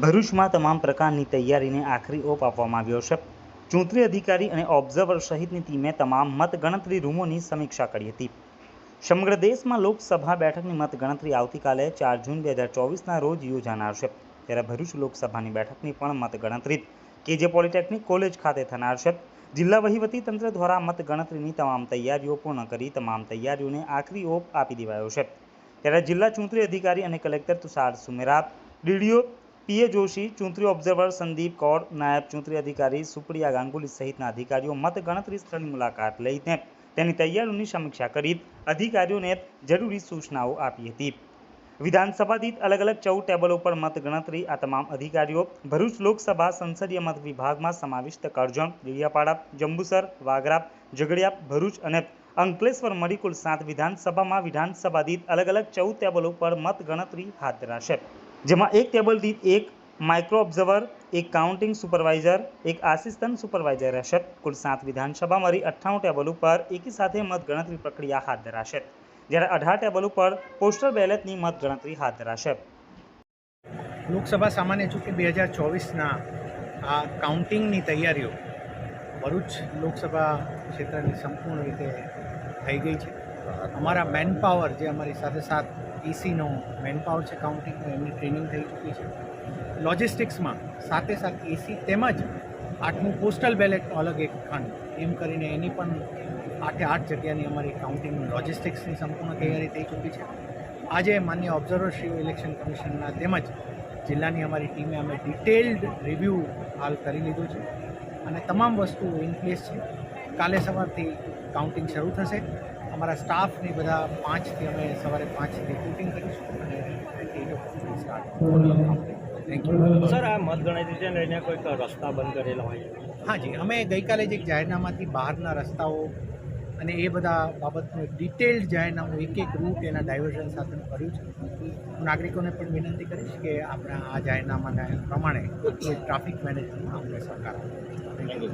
ભરૂચમાં તમામ પ્રકારની તૈયારીને આખરી ઓપ આપવામાં આવ્યો છે. ચૂંટણી અધિકારી અને ઓબ્ઝર્વર સહિતની ટીમે તમામ મતગણતરી રૂમોની સમીક્ષા કરી હતી. સમગ્ર દેશમાં લોકસભા બેઠકની મતગણતરી આવતીકાલે ચાર જૂન બે હજાર ચોવીસના રોજ યોજાનાર છે. ત્યારે ભરૂચ લોકસભાની બેઠકની પણ મતગણતરી કેજે પોલિટેકનિક કોલેજ ખાતે થનાર છે. જિલ્લા વહીવટીતંત્ર દ્વારા મતગણતરીની તમામ તૈયારીઓ પૂર્ણ કરી તમામ તૈયારીઓને આખરી ઓપ આપી દેવાયો છે. ત્યારે જિલ્લા ચૂંટણી અધિકારી અને collector Tushar Sumera, DDO PA Joshi, ચૂંટણી ઓબ્ઝર્વર સંદીપ કૌર, નાયબ ચૂંટણી અધિકારી સુપ્રિયા ગાંગુલી સહિતના અધિકારીઓ મતગણતરી સ્થળની મુલાકાત લઈને તેની તૈયારીઓની સમીક્ષા કરી અધિકારીઓને જરૂરી સૂચનાઓ આપી હતી. વિધાનસભા દીઠ અલગ અલગ ચૌદ ટેબલો પર મતગણતરી આ તમામ અધિકારીઓ ભરૂચ લોકસભા સંસદીય મત વિભાગમાં સમાવિષ્ટ કરજણ, ડેડિયાપાડા, જંબુસર, વાગરા, ઝઘડિયા, ભરૂચ અને અંકલેશ્વર મળી કુલ સાત વિધાનસભામાં વિધાનસભા દીઠ અલગ અલગ ચૌદ ટેબલો પર મતગણતરી હાથ ધરાશે. જેમાં એક ટેબલ દીઠ એક માઇક્રો ઓબ્ઝર્વર એક કાઉન્ટિંગ સુપરવાઇઝર એક આસિસ્ટન્ટ સુપરવાઇઝર રહેશે. કુલ સાત વિધાનસભા મળી અઠ્ઠાણું ટેબલ ઉપર એકી સાથે મતગણતરી પ્રક્રિયા હાથ ધરાશે. જ્યારે અઢાર ટેબલ ઉપર પોસ્ટલ બેલેટની મતગણતરી હાથ ધરાશે. લોકસભા સામાન્ય ચૂંટણી બે હજાર ચોવીસના આ કાઉન્ટિંગની તૈયારીઓ ભરૂચ લોકસભા ક્ષેત્રની સંપૂર્ણ રીતે થઈ ગઈ છે. અમારા મેનપાવર જે અમારી સાથે સાથ એસીનો મેનપાવર છે કાઉન્ટિંગનો એમની ટ્રેનિંગ થઈ ચૂકી છે. લોજિસ્ટિક્સમાં સાથે સાથ એસી તેમજ આઠમું પોસ્ટલ બેલેટનો અલગ એક ખંડ. એમ કરીને એની પણ આઠે આઠ જગ્યાની અમારી કાઉન્ટિંગની લોજિસ્ટિક્સની સંપૂર્ણ તૈયારી થઈ ચૂકી છે. આજે માન્ય ઓબ્ઝર્વરશ્રીઓ ઇલેક્શન કમિશનના તેમજ જિલ્લાની અમારી ટીમે અમે ડિટેલ્ડ રિવ્યૂ હાલ કરી લીધું છે. અને તમામ વસ્તુઓ ઇન પ્લેસ છે. કાલે સવારથી કાઉન્ટિંગ શરૂ થશે. અમારા સ્ટાફની બધા પાંચથી અમે સવારે પાંચથી શૂટિંગ કરીશું અને સર આ. થેન્ક યુ સર આ કોઈક રસ્તા બંધ કરેલા હોય હા જી અમે ગઈકાલે જ એક જાહેરનામાથી બહારના રસ્તાઓ અને એ બધા બાબતનું ડિટેલ્ડ જાહેરનામું એક એક રૂટ એના ડાયવર્ઝન સાથે કર્યું છે. હું નાગરિકોને પણ વિનંતી કરીશ કે આપણા આ જાહેરનામાના પ્રમાણે ટ્રાફિક મેનેજમેન્ટમાં અમને સરકાર થેન્ક યુ